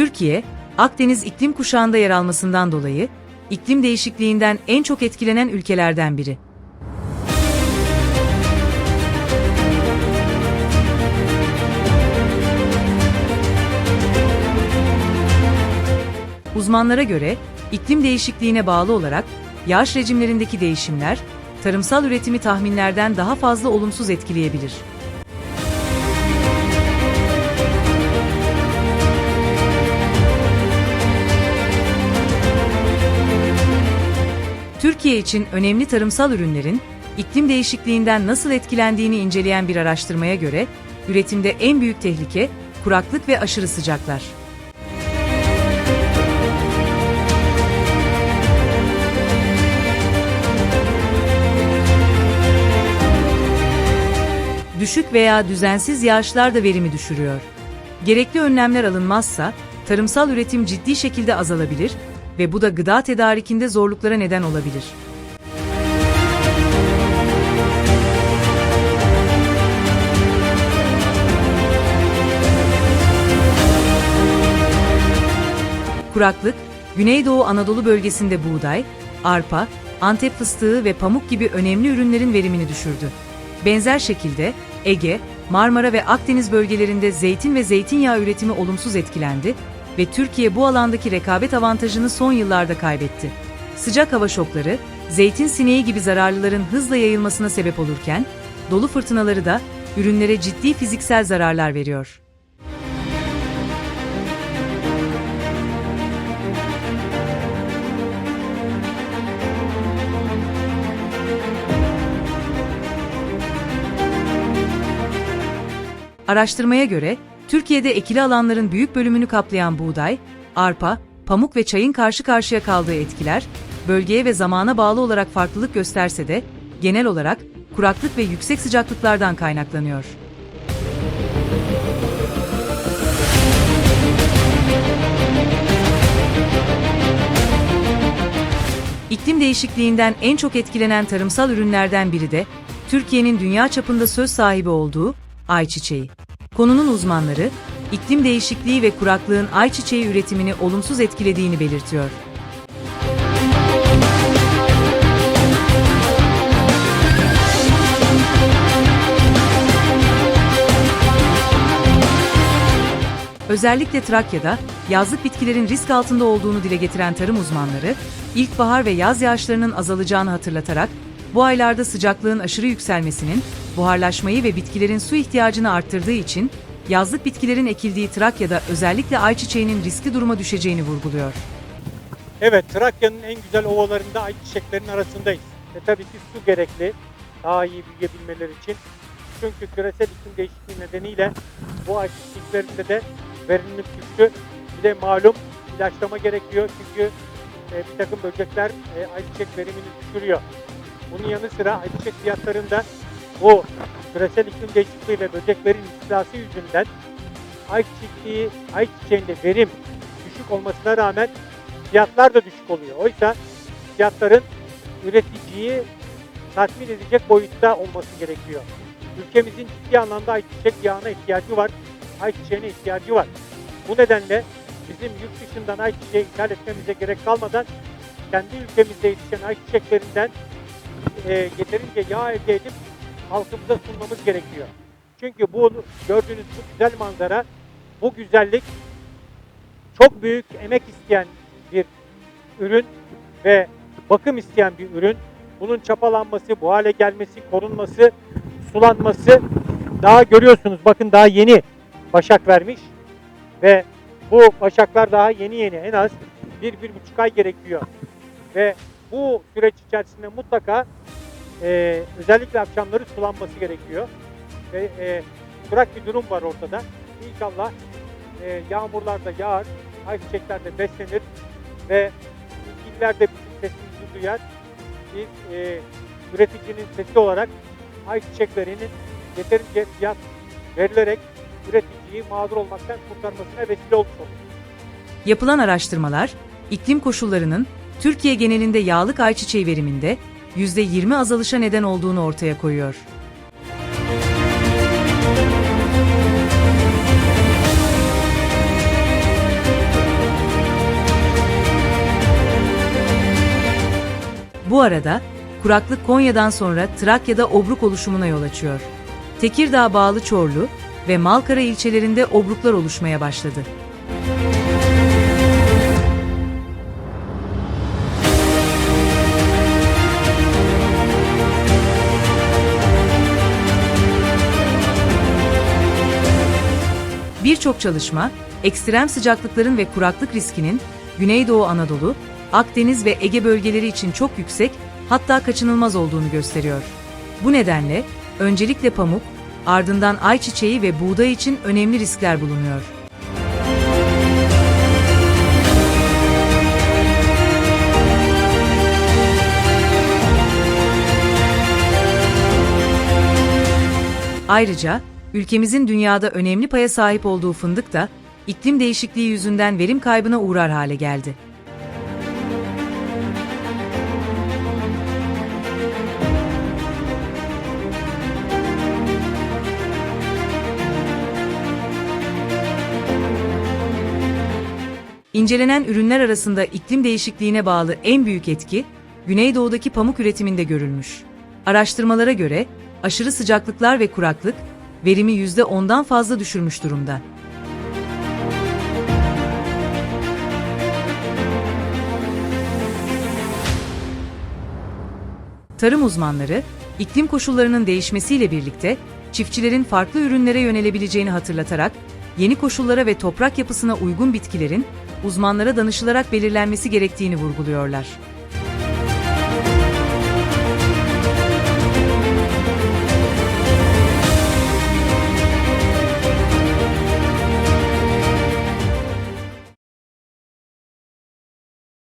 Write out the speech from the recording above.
Türkiye, Akdeniz iklim kuşağında yer almasından dolayı iklim değişikliğinden en çok etkilenen ülkelerden biri. Uzmanlara göre iklim değişikliğine bağlı olarak yağış rejimlerindeki değişimler tarımsal üretimi tahminlerden daha fazla olumsuz etkileyebilir. Türkiye için önemli tarımsal ürünlerin iklim değişikliğinden nasıl etkilendiğini inceleyen bir araştırmaya göre üretimde en büyük tehlike kuraklık ve aşırı sıcaklar. Düşük veya düzensiz yağışlar da verimi düşürüyor. Gerekli önlemler alınmazsa tarımsal üretim ciddi şekilde azalabilir ve bu da gıda tedarikinde zorluklara neden olabilir. Kuraklık, Güneydoğu Anadolu bölgesinde buğday, arpa, Antep fıstığı ve pamuk gibi önemli ürünlerin verimini düşürdü. Benzer şekilde Ege, Marmara ve Akdeniz bölgelerinde zeytin ve zeytinyağı üretimi olumsuz etkilendi ve Türkiye bu alandaki rekabet avantajını son yıllarda kaybetti. Sıcak hava şokları, zeytin sineği gibi zararlıların hızla yayılmasına sebep olurken, dolu fırtınaları da ürünlere ciddi fiziksel zararlar veriyor. Araştırmaya göre, Türkiye'de ekili alanların büyük bölümünü kaplayan buğday, arpa, pamuk ve çayın karşı karşıya kaldığı etkiler, bölgeye ve zamana bağlı olarak farklılık gösterse de, genel olarak kuraklık ve yüksek sıcaklıklardan kaynaklanıyor. İklim değişikliğinden en çok etkilenen tarımsal ürünlerden biri de Türkiye'nin dünya çapında söz sahibi olduğu ayçiçeği. Konunun uzmanları, iklim değişikliği ve kuraklığın ayçiçeği üretimini olumsuz etkilediğini belirtiyor. Özellikle Trakya'da yazlık bitkilerin risk altında olduğunu dile getiren tarım uzmanları, ilkbahar ve yaz yağışlarının azalacağını hatırlatarak bu aylarda sıcaklığın aşırı yükselmesinin buharlaşmayı ve bitkilerin su ihtiyacını arttırdığı için yazlık bitkilerin ekildiği Trakya'da özellikle ayçiçeğinin riskli duruma düşeceğini vurguluyor. Evet, Trakya'nın en güzel ovalarında ayçiçeklerin arasındayız. Ve tabii ki su gerekli daha iyi büyüyebilmeleri için. Çünkü küresel iklim değişikliği nedeniyle bu ayçiçeklerinde de verimlilik düştü. Bir de malum ilaçlama gerekiyor çünkü e, bir takım böcekler e, ayçiçek verimini düşürüyor. Bunun yanı sıra ayçiçek fiyatlarında bu küresel iklim değişikliği ve böceklerin istilası yüzünden ayçiçeği, ayçiçeğinde verim düşük olmasına rağmen fiyatlar da düşük oluyor. Oysa fiyatların üreticiyi tatmin edecek boyutta olması gerekiyor. Ülkemizin ciddi anlamda ayçiçek yağına ihtiyacı var, ayçiçeğine ihtiyacı var. Bu nedenle bizim yurt dışından ayçiçeği ithal etmemize gerek kalmadan kendi ülkemizde yetişen ayçiçeklerinden e, yeterince yağ elde edip halkımıza sunmamız gerekiyor. Çünkü bu gördüğünüz bu güzel manzara, bu güzellik çok büyük emek isteyen bir ürün ve bakım isteyen bir ürün. Bunun çapalanması, bu hale gelmesi, korunması, sulanması daha görüyorsunuz. Bakın daha yeni başak vermiş ve bu başaklar daha yeni yeni en az bir, bir buçuk ay gerekiyor. Ve bu süreç içerisinde mutlaka e, özellikle akşamları sulanması gerekiyor. Ve e, kurak bir durum var ortada. İnşallah e, yağmurlar da yağar, ayçiçekler de beslenir ve ilgililer de bizim sesimizi duyar. Biz e, üreticinin sesi olarak ayçiçeklerinin yeterince fiyat verilerek üreticiyi mağdur olmaktan kurtarmasına vesile olmuş olur. Yapılan araştırmalar, iklim koşullarının Türkiye genelinde yağlık ayçiçeği veriminde %20 azalışa neden olduğunu ortaya koyuyor. Bu arada kuraklık Konya'dan sonra Trakya'da obruk oluşumuna yol açıyor. Tekirdağ bağlı Çorlu ve Malkara ilçelerinde obruklar oluşmaya başladı. Birçok çalışma, ekstrem sıcaklıkların ve kuraklık riskinin Güneydoğu Anadolu, Akdeniz ve Ege bölgeleri için çok yüksek, hatta kaçınılmaz olduğunu gösteriyor. Bu nedenle öncelikle pamuk, ardından ayçiçeği ve buğday için önemli riskler bulunuyor. Ayrıca ülkemizin dünyada önemli paya sahip olduğu fındık da iklim değişikliği yüzünden verim kaybına uğrar hale geldi. İncelenen ürünler arasında iklim değişikliğine bağlı en büyük etki, Güneydoğu'daki pamuk üretiminde görülmüş. Araştırmalara göre aşırı sıcaklıklar ve kuraklık verimi %10'dan fazla düşürmüş durumda. Tarım uzmanları, iklim koşullarının değişmesiyle birlikte çiftçilerin farklı ürünlere yönelebileceğini hatırlatarak, yeni koşullara ve toprak yapısına uygun bitkilerin uzmanlara danışılarak belirlenmesi gerektiğini vurguluyorlar.